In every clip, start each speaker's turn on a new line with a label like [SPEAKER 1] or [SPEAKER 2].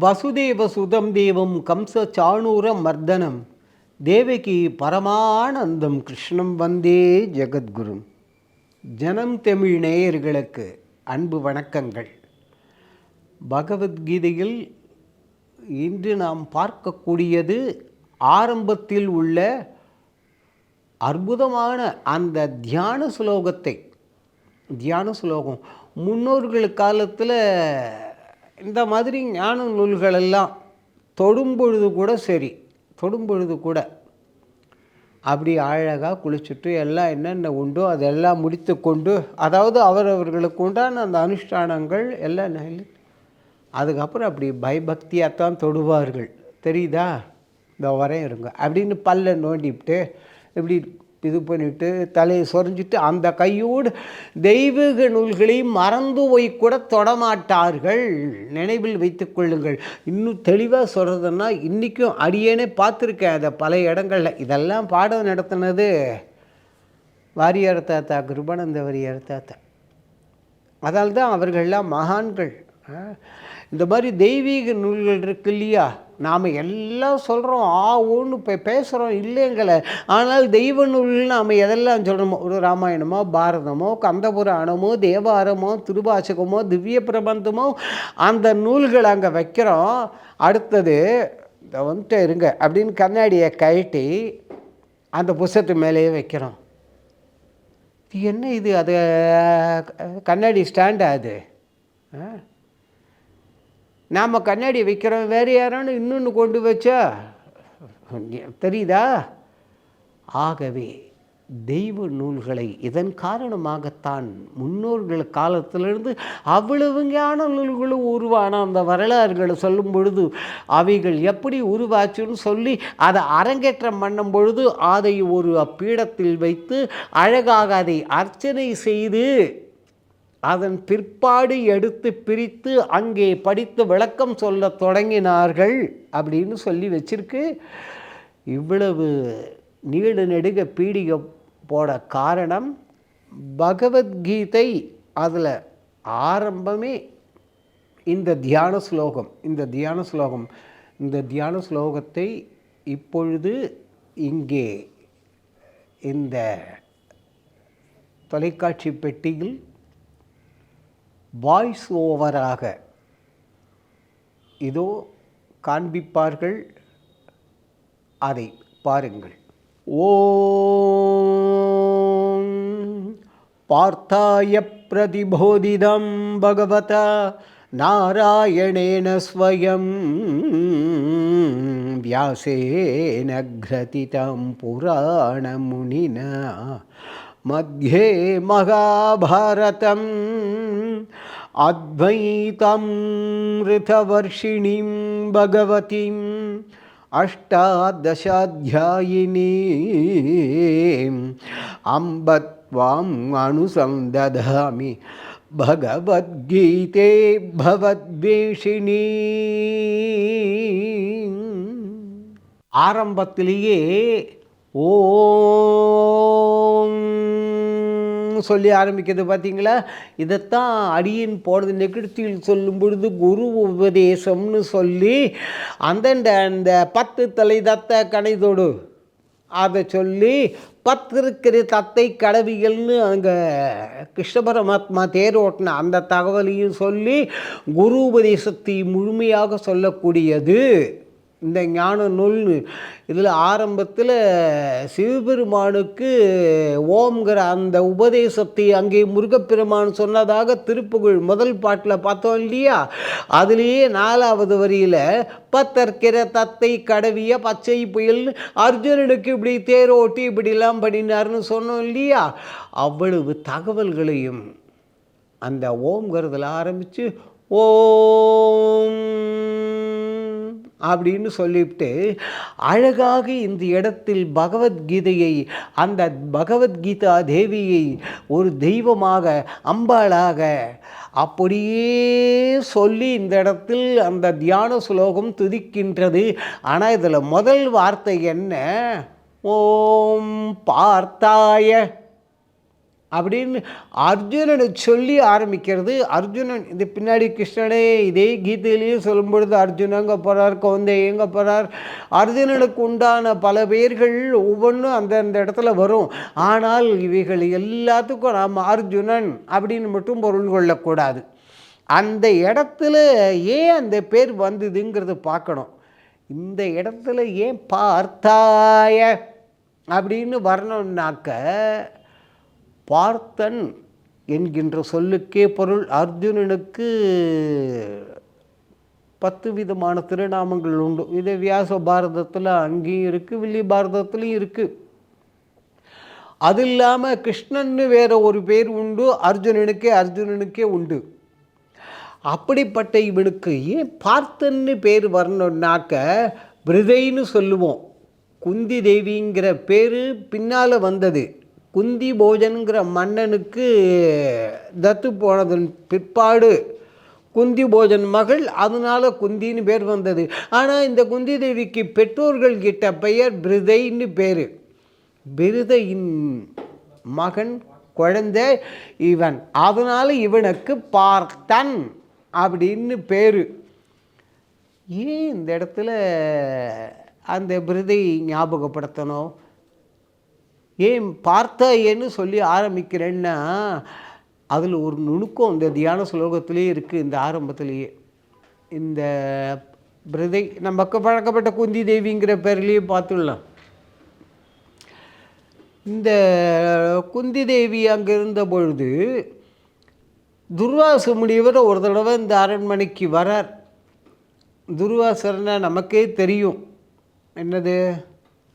[SPEAKER 1] வசுதேவ சுதம் தேவம் கம்ச சாணூர மர்தனம் தேவகி பரமானந்தம் கிருஷ்ணம் வந்தே ஜெகத்குரு. ஜனம் தமிழ் நேயர்களுக்கு அன்பு வணக்கங்கள். பகவத்கீதையில் இன்று நாம் பார்க்கக்கூடியது ஆரம்பத்தில் உள்ள அற்புதமான அந்த தியான ஸ்லோகத்தை. தியான ஸ்லோகம். முன்னோர்கள் காலத்தில் இந்த மாதிரி ஞான நூல்களெல்லாம் தொடும்பொழுது கூட சரி தொடும்பொழுது கூட. அப்படி அழகாக குளிச்சுட்டு எல்லாம் என்னென்ன உண்டோ அதெல்லாம் முடித்து கொண்டு அதாவது அவரவர்களுக்கு உண்டான அந்த அனுஷ்டானங்கள் எல்லாம் அதுக்கப்புறம் அப்படி பயபக்தியாக தான் தொடுவார்கள். தெரியுதா? இந்த வரையும் இருங்க அப்படின்னு பல்ல நோண்டிவிட்டு இப்படி இது பண்ணிவிட்டு தலையை சொரிஞ்சிட்டு அந்த கையோடு தெய்வீக நூல்களை மறந்து போய் கூட தொடமாட்டார்கள். நினைவில் வைத்து கொள்ளுங்கள். இன்னும் தெளிவாக சொல்கிறதுன்னா இன்றைக்கும் அடியேனே பார்த்துருக்கேன் அதை பல இடங்களில். இதெல்லாம் பாடம் நடத்தினது வாரியார் தாத்தா கிருபானந்த வாரியார் தாத்தா. அதால் தான் அவர்கள்லாம் மகான்கள். இந்த மாதிரி தெய்வீக நூல்கள் இருக்கு இல்லையா? நாம் எல்லாம் சொல்கிறோம் ஆ ஒன்று இப்போ பேசுகிறோம் இல்லைங்கள ஆனால் தெய்வ நூலில் நாம் எதெல்லாம் சொல்கிறோமோ ஒரு ராமாயணமோ பாரதமோ கந்தபுராணமோ தேவாரமோ திருவாசகமோ திவ்ய பிரபந்தமோ அந்த நூல்கள் அங்கே வைக்கிறோம். அடுத்தது இதை வந்துட்டு இருங்க அப்படின்னு கண்ணாடியை கழட்டி அந்த புஸ்தத்து மேலேயே வைக்கிறோம். இது என்ன இது? அது கண்ணாடி ஸ்டாண்டா அது? ஆ? நாம் கண்ணாடி வைக்கிறோம் வேறு யாரானு இன்னொன்று கொண்டு வச்சா? தெரியுதா? ஆகவே தெய்வ நூல்களை இதன் காரணமாகத்தான் முன்னோர்கள் காலத்திலிருந்து அவ்வளவு ஞான நூல்களும் உருவான அந்த வரலாறுகளை சொல்லும் பொழுது அவைகள் எப்படி உருவாச்சுன்னு சொல்லி அதை அரங்கேற்றம் பண்ணும் பொழுது அதை ஒரு பீடத்தில் வைத்து அழகாக அதை அர்ச்சனை செய்து அதன் பிற்பாடு எடுத்து பிரித்து அங்கே படித்து விளக்கம் சொல்ல தொடங்கினார்கள் அப்படின்னு சொல்லி வச்சிருக்கு. இவ்வளவு நீடு நெடுக பீடிக போட காரணம் பகவத்கீதை அதில் ஆரம்பமே இந்த தியான ஸ்லோகம் இந்த தியான ஸ்லோகம். இந்த தியான ஸ்லோகத்தை இப்பொழுது இங்கே இந்த தொலைக்காட்சி பெட்டியில் வாய்ஸ் ஓவராக இதோ காண்பிப்பார்கள் அதை பாருங்கள் ஓம் பார்த்தாய பிரதிபோதிதம் பகவதா நாராயணேன ஸ்வயம் வியாசேன கிரதிதம் புராணமுனினா मध्ये महाभारतम् अद्वैतं ऋतवर्षिणीं भगवतीम् अष्टादशाध्यायिनीम् अम्ब त्वाम् अनुसन्दधामि भगवद्गीते भवद्वेषिणी ஆரம்பத்திலேயே ஓம் சொல்லி ஆரம்பிக்கிறது பார்த்தீங்களா? இதைத்தான் அடியின் போடுறது நெகிழ்ச்சியில் சொல்லும் பொழுது குரு உபதேசம்னு சொல்லி அந்தண்ட அந்த பத்து தலை தத்த கணைதோடு அதை சொல்லி பத்திருக்கிற தத்தை கடவிகள்னு அங்கே கிருஷ்ண பரமாத்மா தேர் ஓட்டின அந்த தகவலையும் சொல்லி குரு உபதேசத்தை முழுமையாக சொல்லக்கூடியது. இந்த ஞான நூல்னு. இதில் ஆரம்பத்தில் சிவபெருமானுக்கு ஓம்ங்கிற அந்த உபதேசத்தை அங்கே முருகப்பெருமான் சொன்னதாக திருப்புகழ் முதல் பாட்டில் பார்த்தோம் இல்லையா? அதுலேயே நாலாவது வரியில் பத்தற்கிற தத்தை கடவிய பச்சை புயல் அர்ஜுனனுக்கு இப்படி தேரோட்டி இப்படிலாம் பண்ணினார்னு சொன்னோம் இல்லையா? அவ்வளவு தகவல்களையும் அந்த ஓம்ங்கிறதுல ஆரம்பித்து ஓம். அப்படின்னு சொல்லிவிட்டு அழகாக இந்த இடத்தில் பகவத்கீதையை அந்த பகவத்கீதா தேவியை ஒரு தெய்வமாக அம்பாளாக அப்படியே சொல்லி இந்த இடத்தில் அந்த தியான சுலோகம் துதிக்கின்றது. ஆனால் இதில் முதல் வார்த்தை என்ன? ஓம் பார்த்தாய அப்படின்னு அர்ஜுனனை சொல்லி ஆரம்பிக்கிறது. அர்ஜுனன் இது பின்னாடி கிருஷ்ணனே இதே கீதையிலேயே சொல்லும் பொழுது அர்ஜுன் எங்கே போகிறார் கவுந்தை எங்கே போகிறார் அர்ஜுனனுக்கு உண்டான பல பேர்கள் ஒவ்வொன்றும் அந்தந்த இடத்துல வரும். ஆனால் இவைகள் எல்லாத்துக்கும் நாம் அர்ஜுனன் அப்படின்னு மட்டும் பொருள் கொள்ளக்கூடாது. அந்த இடத்துல ஏன் அந்த பேர் வந்ததுங்கிறத பார்க்கணும். இந்த இடத்துல ஏன் பார்த்தாய அப்படின்னு வரணும்னாக்க பார்த்தன் என்கின்ற சொல்லுக்கே பொருள். அர்ஜுனனுக்கு பத்து விதமான திருநாமங்கள் உண்டு. இது வியாச பாரதத்தில் அங்கேயும் இருக்குது வில்லி பாரதத்துலேயும் இருக்குது அது இல்லாமல் கிருஷ்ணன்னு வேற ஒரு பேர் உண்டு அர்ஜுனனுக்கே அர்ஜுனனுக்கே உண்டு. அப்படிப்பட்ட இவனுக்கு ஏன் பார்த்தன்னு பேர் வரணுன்னாக்க பிரிதைன்னு சொல்லுவோம். குந்தி தேவிங்கிற பேர் பின்னால் வந்தது. குந்தி போஜனுங்கிற மன்னனுக்கு தத்து போனதன் பிற்பாடு குந்தி போஜன் மகள் அதனால குந்தின்னு பேர் வந்தது. ஆனால் இந்த குந்தி தேவிக்கு பெற்றோர்கள் கிட்ட பெயர் பிரிதைன்னு பேர். பிரிதையின் மகன் குழந்தை இவன். அதனால் இவனுக்கு பார்த்தன் அப்படின்னு பேர். ஏன் இந்த இடத்துல அந்த பிரிதை ஞாபகப்படுத்தணும்? ஏன் பார்த்தாயேன்னு சொல்லி ஆரம்பிக்கிறேன்னா அதில் ஒரு நுணுக்கம் இந்த தியான ஸ்லோகத்திலேயே இருக்குது இந்த ஆரம்பத்திலேயே. இந்த பிரதை நமக்கு பழக்கப்பட்ட குந்தி தேவிங்கிற பேர்லேயே பார்த்துடலாம். இந்த குந்தி தேவி அங்கே இருந்த பொழுது துர்வாச முனிவர் ஒரு தடவை இந்த அரண்மனைக்கு வரார். துர்வாசர்னா நமக்கே தெரியும். என்னது?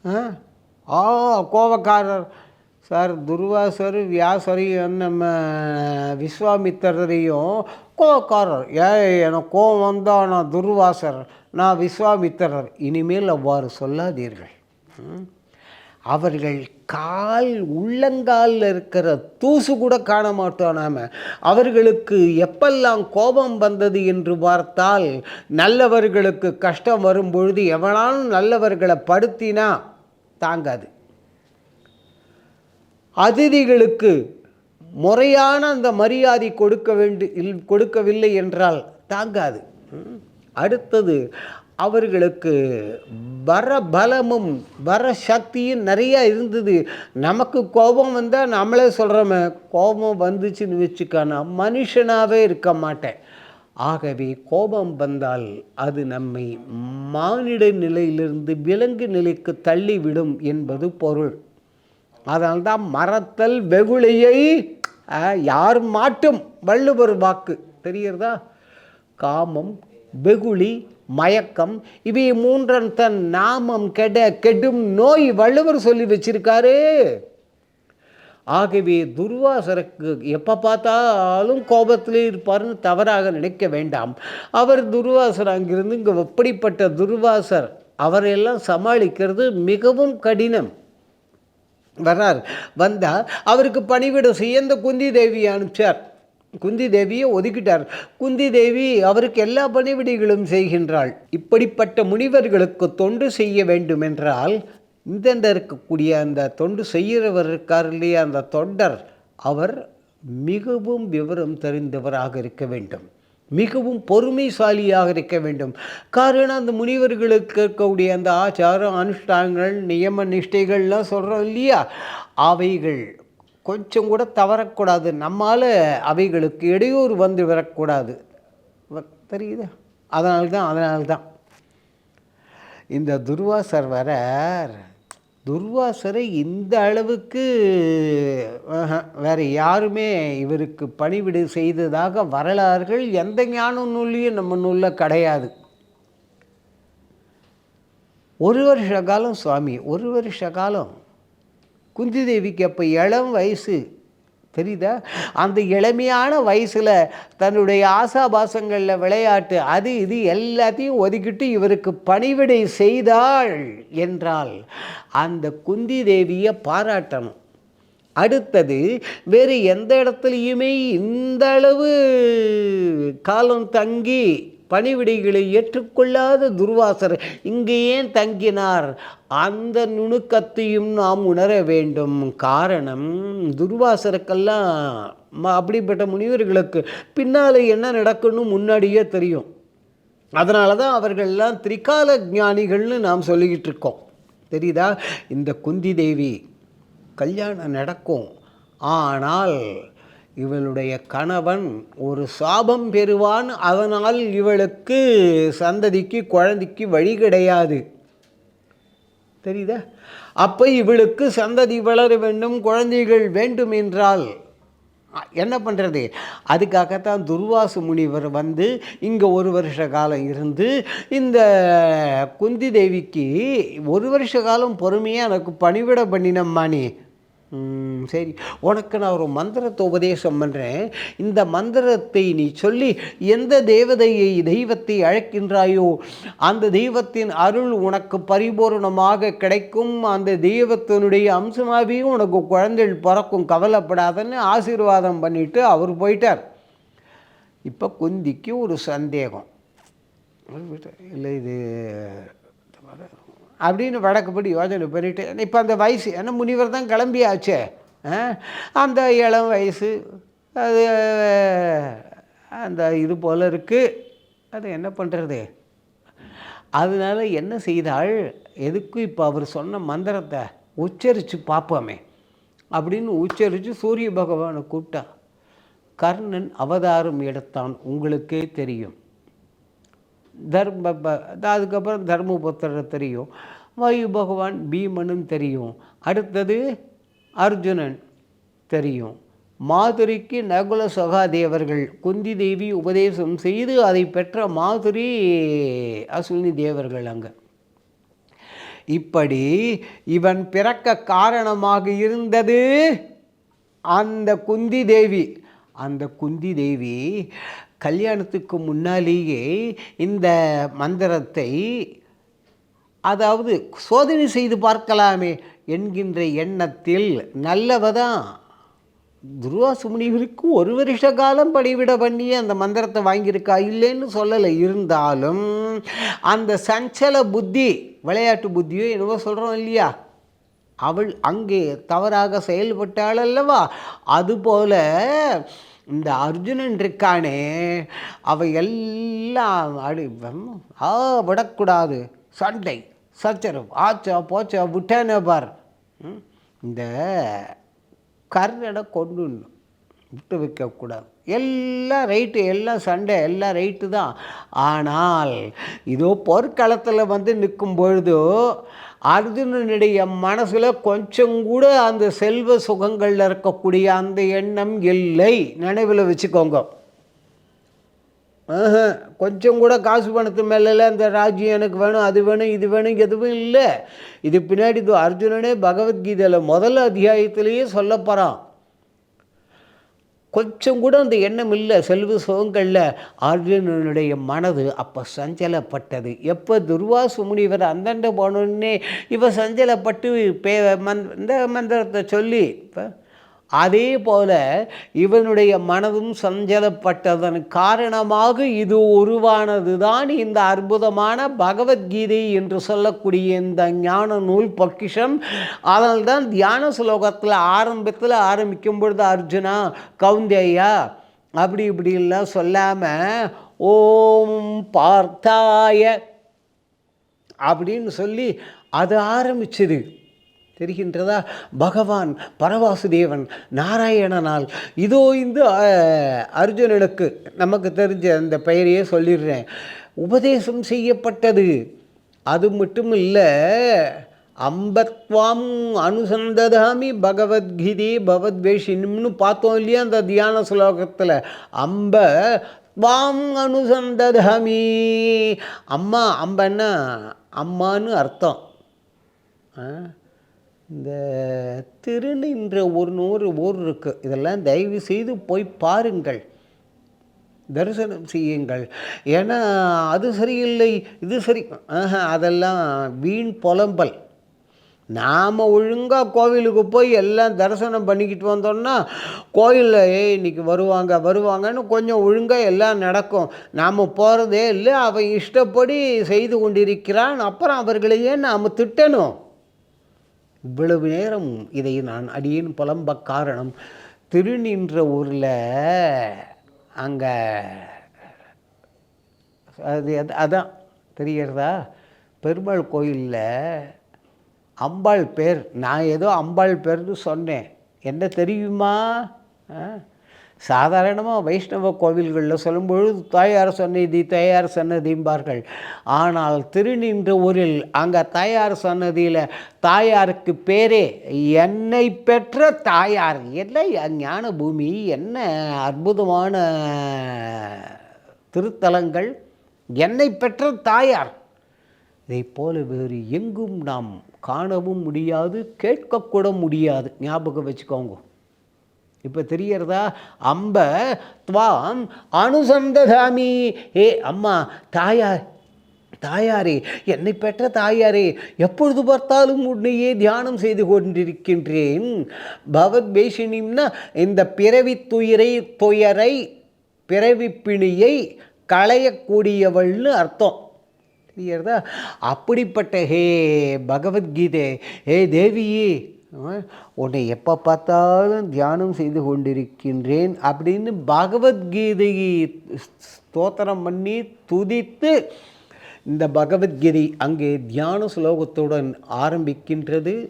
[SPEAKER 1] ஆ? ஆ கோபக்காரர் சார் துர்வாசர் வியாசரையும் நம்ம விஸ்வாமித்திரரையும் கோபக்காரர் ஏ எனக்கு கோபம் வந்தால் நான் துர்வாசர் நான் விஸ்வாமித்திரர். இனிமேல் அவ்வாறு சொல்லாதீர்கள். ம். அவர்கள் கால் உள்ளங்காலில் இருக்கிற தூசு கூட காண மாட்டோம் நாம். அவர்களுக்கு எப்பெல்லாம் கோபம் வந்தது என்று பார்த்தால் நல்லவர்களுக்கு கஷ்டம் வரும் பொழுது எவனாலும் நல்லவர்களை படுத்தினா தாங்காது. அதிதிகளுக்கு முறையான அந்த மரியாதை கொடுக்க வேண்டு இல் கொடுக்கவில்லை என்றால் தாங்காது. அடுத்தது அவர்களுக்கு வர பலமும் வர சக்தியும் நிறையா இருந்தது. நமக்கு கோபம் வந்தால் நம்மளே சொல்கிறோமே கோபம் வந்துச்சுன்னு வச்சுக்கா நான் மனுஷனாகவே இருக்க மாட்டேன். ஆகவே கோபம் வந்தால் அது நம்மை மானிட நிலையிலிருந்து விலங்கு நிலைக்கு தள்ளிவிடும் என்பது பொருள். அதனால்தான் மறத்தல் வெகுளியை யார் மாட்டும்? வள்ளுவர் வாக்கு. தெரிகிறதா? காமம் வெகுளி மயக்கம் இவை மூன்றன் தன் நாமம் கெட கெடும் நோய் வள்ளுவர் சொல்லி வச்சிருக்காரு. ஆகவே துர்வாசருக்கு எப்போ பார்த்தாலும் கோபத்திலே இருப்பார்னு தவறாக நினைக்க வேண்டாம். அவர் துர்வாசர் அங்கிருந்து இங்கே எப்படிப்பட்ட துர்வாசர்? அவரையெல்லாம் சமாளிக்கிறது மிகவும் கடினம். வர்றார். வந்தால் அவருக்கு பணிவிட செய்ய இந்த குந்தி தேவியை அனுப்பிச்சார். குந்தி தேவியை ஒதுக்கிட்டார். குந்தி தேவி அவருக்கு எல்லா பணிவிடைகளும் செய்கின்றாள். இப்படிப்பட்ட முனிவர்களுக்கு தொண்டு செய்ய வேண்டும் என்றால் இந்தெண்ட இருக்கக்கூடிய அந்த தொண்டு செய்கிறவர் இருக்கார் இல்லையா? அந்த தொண்டர் அவர் மிகவும் விவரம் தெரிந்தவராக இருக்க வேண்டும். மிகவும் பொறுமைசாலியாக இருக்க வேண்டும். காரணம் அந்த முனிவர்களுக்கு இருக்கக்கூடிய அந்த ஆச்சாரம் அனுஷ்டானங்கள் நியம நிஷ்டைகள்லாம் சொல்கிறோம் இல்லையா? அவைகள் கொஞ்சம் கூட தவறக்கூடாது. நம்மால் அவைகளுக்கு இடையூறு வந்து வரக்கூடாது வ- தெரியுதா? அதனால்தான் அதனால்தான். இந்த துர்வாசர் வர துர்வாசரை இந்த அளவுக்கு வேறு யாருமே இவருக்கு பணிவிடு செய்ததாக வரலாறுகள் எந்த ஞான நூல்லையும் நம்ம நூலில் கிடையாது. ஒரு வருஷ காலம் சுவாமி ஒரு வருஷ காலம் குந்தி தேவிக்கு அப்போ இளம் வயசு தெரியுதா? அந்த இளமையான வயசில் தன்னுடைய ஆசாபாசங்களில் விளையாட்டு அது இது எல்லாத்தையும் ஒதுக்கிட்டு இவருக்கு பணிவிடை செய்தாள் என்றால் அந்த குந்தி தேவியை பாராட்டணும். அடுத்தது வேறு எந்த இடத்துலையுமே இந்த அளவு காலம் தங்கி பணிவிடைகளை ஏற்றுக்கொள்ளாத துர்வாசர் இங்கு ஏன் தங்கினார்? அந்த நுணுக்கத்தையும் நாம் உணர வேண்டும். காரணம் துர்வாசருக்கெல்லாம் ம- அப்படிப்பட்ட முனிவர்களுக்கு பின்னால் என்ன நடக்குன்னு முன்னாடியே தெரியும். அதனால தான் அவர்கள்லாம் திரிகால ஞானிகள்னு நாம் சொல்லிக்கிட்டு இருக்கோம். தெரியுதா? இந்த குந்தி தேவி கல்யாணம் நடக்கும். ஆனால் இவளுடைய கணவன் ஒரு சாபம் பெறுவான் அதனால் இவளுக்கு சந்ததிக்கு குழந்தைக்கு வழி கிடையாது. தெரியுதா? அப்போ இவளுக்கு சந்ததி வளர வேண்டும் குழந்தைகள் வேண்டும் என்றால் என்ன பண்ணுறது அதுக்காகத்தான் துர்வாசு முனிவர் வந்து இங்கே ஒரு வருஷ காலம் இருந்து இந்த குந்தி தேவிக்கு ஒரு வருஷ காலம் பொறுமையாக எனக்கு பணிவிட பண்ணினம்மா நீ. சரி. உனக்கு நான் ஒரு மந்திரத்தை உபதேசம் பண்ணுறேன் இந்த மந்திரத்தை நீ சொல்லி எந்த தேவதையை தெய்வத்தை அழைக்கின்றாயோ அந்த தெய்வத்தின் அருள் உனக்கு பரிபூரணமாக கிடைக்கும். அந்த தெய்வத்தினுடைய அம்சமாகவே உனக்கு குழந்தைகள் பிறக்கும். கவலைப்படாதன்னு ஆசீர்வாதம் பண்ணிட்டு அவர் போயிட்டார். இப்போ குந்திக்கு ஒரு சந்தேகம். இல்லை இது அப்படின்னு வடக்குப்படி யோஜனை பண்ணிட்டு இப்போ அந்த வயசு ஏன்னா முனிவர் தான் கிளம்பியாச்சே ஆ? அந்த இளம் வயசு அது அந்த இது போல் இருக்குது அது என்ன பண்ணுறது அதனால என்ன செய்தாள்? எதுக்கும் இப்போ அவர் சொன்ன மந்திரத்தை உச்சரித்து பார்ப்போமே அப்படின்னு உச்சரித்து சூரிய பகவானை கூப்பிட்டா. கர்ணன் அவதாரம் எடுத்தான் உங்களுக்கே தெரியும். தர்ம ப- அதுக்கப்புறம் தர்மபுத்திர தெரியும். வாயு பகவான் பீமனும் தெரியும். அடுத்தது அர்ஜுனன் தெரியும். மாதுரிக்கு நகுல சகாதேவர்கள் குந்தி தேவி உபதேசம் செய்து அதை பெற்ற மாதுரி அசுனி தேவர்கள் அங்கே. இப்படி இவன் பிறக்க காரணமாக இருந்தது அந்த குந்தி தேவி. அந்த குந்தி தேவி கல்யாணத்துக்கு முன்னாலேயே இந்த மந்திரத்தை அதாவது சோதனை செய்து பார்க்கலாமே என்கின்ற எண்ணத்தில் நல்லவதான். துர்வாசு முனிவருக்கு ஒரு வருஷ காலம் படிவிட பண்ணி அந்த மந்திரத்தை வாங்கியிருக்கா இல்லைன்னு சொல்லலை. இருந்தாலும் அந்த சஞ்சல புத்தி விளையாட்டு புத்தியோ என்னவோ சொல்கிறோம் இல்லையா? அவள் அங்கே தவறாக செயல்பட்டாள் அல்லவா? அதுபோல் இந்த அர்ஜுனன் இருக்கானே அவ எல்லாம் அடி ஆ விடக்கூடாது. சண்டை சச்சரவு ஆச்சா போச்சா விட்டேனே பார். ம், இந்த கர்ணனை கொண்டு விட்டு வைக்கக்கூடாது எல்லாம் ரைட்டு எல்லாம் சண்டை எல்லாம் ரைட்டு தான். ஆனால் இதோ போர்க்களத்தில் வந்து நிற்கும் பொழுது அர்ஜுனனுடைய மனசில் கொஞ்சம் கூட அந்த செல்வ சுகங்களில் இருக்கக்கூடிய அந்த எண்ணம் இல்லை. நினைவில் வச்சுக்கோங்க. கொஞ்சம் கூட காசு பணத்து மேலே அந்த ராஜ்யம் எனக்கு வேணும் அது வேணும் இது வேணும் எதுவும் இல்லை. இது பின்னாடி இது அர்ஜுனனே பகவத்கீதையில் முதல் அத்தியாயத்திலேயே சொல்ல போகிறான் கொஞ்சம் கூட அந்த எண்ணம் இல்லை செல்வ சுகங்களில் அர்ஜுனனுடைய மனது அப்போ சஞ்சலப்பட்டது. எப்போ துர்வாசு முனிவர் அந்தண்ட போனோடனே இவ சஞ்சலப்பட்டு பே மந் இந்த மந்திரத்தை சொல்லி இப்போ அதே போல இவனுடைய மனதும் சஞ்சலப்பட்டதன் காரணமாக இது உருவானது தான் இந்த அற்புதமான பகவத்கீதை என்று சொல்லக்கூடிய இந்த ஞான நூல் பொக்கிஷம். அதனால்தான் தியான ஸ்லோகத்தில் ஆரம்பத்தில் ஆரம்பிக்கும் பொழுது அர்ஜுனா கவுந்தேயா அப்படி இப்படிலாம் சொல்லாமல் ஓம் பார்த்தாய அப்படின்னு சொல்லி அது ஆரம்பிச்சது. தெரிகின்றதா? பகவான் பரவாசுதேவன் நாராயணனால். இதோ இந்த அர்ஜுனனுக்கு நமக்கு தெரிஞ்ச அந்த பெயரையே சொல்லிடுறேன். உபதேசம் செய்யப்பட்டது. அது மட்டும் இல்லை அம்பத்வாம் அனுசந்ததாமி பகவத்கீதை பகவத்வேஷினும்னு பார்த்தோம் இல்லையா அந்த தியான ஸ்லோகத்தில்? அம்ப துவாம் அனுசந்ததாமி. அம்மா அம்பன்னா அம்மான்னு அர்த்தம். ஆ? இந்த திருநின்ற ஒரு நூறு ஊர் இருக்குது இதெல்லாம் தயவு செய்து போய் பாருங்கள். தரிசனம் செய்யுங்கள். ஏன்னா அது சரியில்லை இது சரி. அதெல்லாம் வீண் புலம்பல். நாம் ஒழுங்காக கோவிலுக்கு போய் எல்லாம் தரிசனம் பண்ணிக்கிட்டு வந்தோம்னா கோயிலில் ஏய் இன்னைக்கு வருவாங்க வருவாங்கன்னு கொஞ்சம் ஒழுங்காக எல்லாம் நடக்கும். நாம் போகிறதே இல்லை அவன் இஷ்டப்படி செய்து கொண்டிருக்கிறான். அப்புறம் அவர்களையே நாம் திட்டணும். இவ்வளவு நேரம் இதை நான் அடியின் புலம்ப காரணம். திருநின்ற ஊரில் அங்கே அது அது- அதான் தெரிகிறதா? பெருமாள் கோயிலில் அம்பாள் பேர். நான் ஏதோ அம்பாள் பேர்னு சொன்னேன். என்ன தெரியுமா? சாதாரணமாக வைஷ்ணவ கோவில்களில் சொல்லும்பொழுது தாயார் சன்னதி தாயார் சன்னதிம்பார்கள். ஆனால் திருநின்ற ஊரில் அங்கே தாயார் சன்னதியில் தாயாருக்கு பேரே என்னை பெற்ற தாயார். என்ன ஞான பூமி என்ன அற்புதமான திருத்தலங்கள்? என்னை பெற்ற தாயார். இதைப் போல வேறு எங்கும் நாம் காணவும் முடியாது கேட்கக்கூட முடியாது. ஞாபகம் வச்சுக்கோங்க. இப்போ தெரியறதா? அம்ப துவாம் அனுசந்ததாமி. ஏ அம்மா தாயார் தாயாரே என்னை பெற்ற தாயாரே எப்பொழுது பார்த்தாலும் உன்னையே தியானம் செய்து கொண்டிருக்கின்றேன். பகவத் பேஷினிம்னா இந்த பிறவி துயரை துயரை பிறவி பிணியை களையக்கூடியவள்னு அர்த்தம். தெரியறதா? அப்படிப்பட்ட ஹே பகவத்கீதை ஹே தேவியே உன்னை எப்போ பார்த்தாலும் தியானம் செய்து கொண்டிருக்கின்றேன் அப்படின்னு பகவத்கீதையை ஸ்தோத்திரம் பண்ணி துதித்து இந்த பகவத்கீதை அங்கே தியான ஸ்லோகத்துடன் ஆரம்பிக்கின்றது.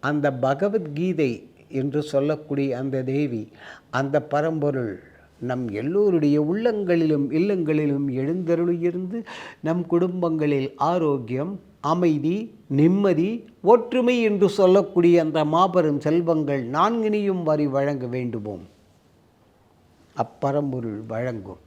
[SPEAKER 1] அந்த பகவத்கீதை என்று சொல்லக்கூடிய அந்த தேவி அந்த பரம்பொருள் நம் எல்லோருடைய உள்ளங்களிலும் இல்லங்களிலும் எழுந்தருளியிருந்து நம் குடும்பங்களில் ஆரோக்கியம் அமைதி நிம்மதி ஒற்றுமை என்று சொல்லக்கூடிய அந்த மாபெரும் செல்வங்கள் நான்கினையும் வரி வழங்க வேண்டுமோம் அப்பரம்பொருள் வழங்கும்.